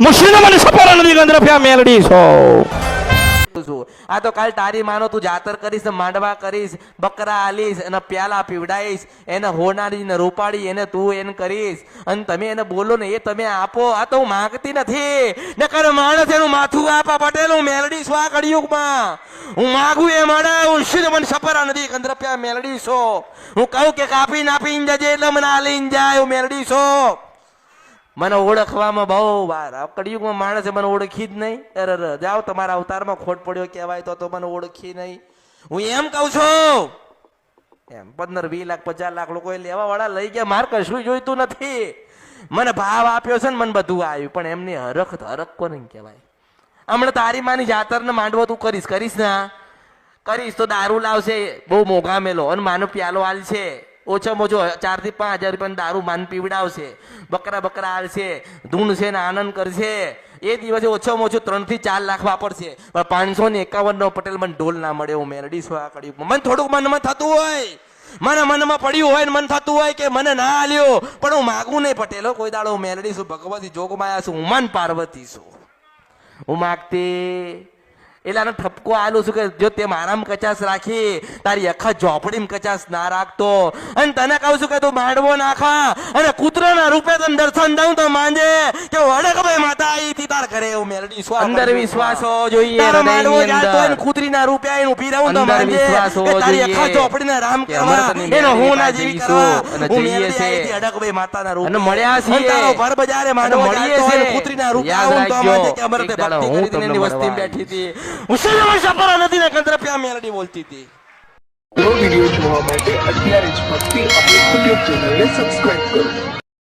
મુશ્કેલ મને સપોરા નદી ગંદ્રફ્યા મેલડી છો. આ તો કાલ તારી માનો તું જાતર કરીશ, માંડવા કરીશ, બકરા આલીશ અને પ્યાલા પીવડાવીશ એને હોનારી ને રૂપાડી એને તું એને કરીશ. અને તમે એને બોલો ને એ તમે આપો, આ તો હું માંગતી નથી. નકર માણસ એનું માથું આપા પટેલ, હું મેલડી છું આ કળિયુગમાં. હું માગું એ મળે હું શું મને સપરા નથી કંદ્રપ્યા મેલડી છો. હું કહું કે કાપી નાપી જજે એટલે મને આલી જાય, હું મેલડી છો. મને ઓળખવામાં બહુ વાર. કળિયુગમાં માણસે મને ઓળખી જ નહીં. અરે, જાઓ તમારા અવતારમાં ખોટ પડ્યો કહેવાય તો તો મને ઓળખી નહીં. હું એમ કહું છું. એમ પંદર વીસ લાખ પચાસ લાખ લોકો લેવા વાળા લઈ ગયા. માર કશું જોઈતું નથી. મને ભાવ આપ્યો છે ને મને બધું આવ્યું. પણ એમની હરખ હરખ કોને કહેવાય? હમણાં તારી માની જાતરને માંડવો તું કરીશ કરીશ ના કરીશ તો દારૂ લાવશે. બહુ મોંઘા મેલો. અને માનો પ્યાલો હાલ છે ઓછામાં ઓછો ચારથી પાંચ હજાર રૂપિયા દારૂ માન પીવડાવશે. બકરા બકરા હાલશે છે ને આનંદ કરશે. એ દિવસે ઓછામાં ઓછું ત્રણથી ચાર લાખ વાપરશે. પણ પાંચસો ને એકાવન નો પટેલ મને ઢોલ ના મળે હું મેરડી છું આ કડી મને થોડુંક મનમાં થતું હોય. મને મનમાં પડ્યું હોય ને મન થતું હોય કે મને ના આલ્યો. પણ હું માગું નહીં પટેલો કોઈ દાડો હું મેલડી છું. ભગવતી જોગમાયા છું. મન પાર્વતી છું. હું માગતી એટલે આનો ઠપકો આલું છું કે જો તે મારામાં કચાસ રાખી, તારી આખા ઝોપડીમાં કચાસ ના રાખતો. અને તને કહું છું કે તું માંડવો નાખા અને કૂતરાના રૂપે તને દર્શન દઉં તો માંજે કે વડે કે ભાઈ માતા કરે એવું મેલડી શું અંદર વિશ્વાસો જોઈએ હૃદયની અંદર. કૂતરીના રૂપે આવીને ઊભી રહું તો વિશ્વાસ કે તારી. આખા ઝોપડીના રામ કરવા એનો હું ના જીવી કરવા હું અને મેલડી જઈએ આવી. હતી અડકભાઈ માતાના રૂપે અને મળ્યા છીએ. તારો ભર બજારે માનો મળીએ છીએ. કૂતરીના રૂપે યાદ આવું તો રાખજો. કે અમારે તે એક દાડો ભક્તિ હું કરી હતી ને તમને એની વસ્તી બેઠી હતી મુશ્કેલીમાં સપરા નથી ને કંદરપ્યા મેલડી બોલતી હતી વીડિયો જોવા માટે અત્યારે જ ભક્તિ અમૃત યુટ્યુબ ચેનલને સબસ્ક્રાઇબ કરો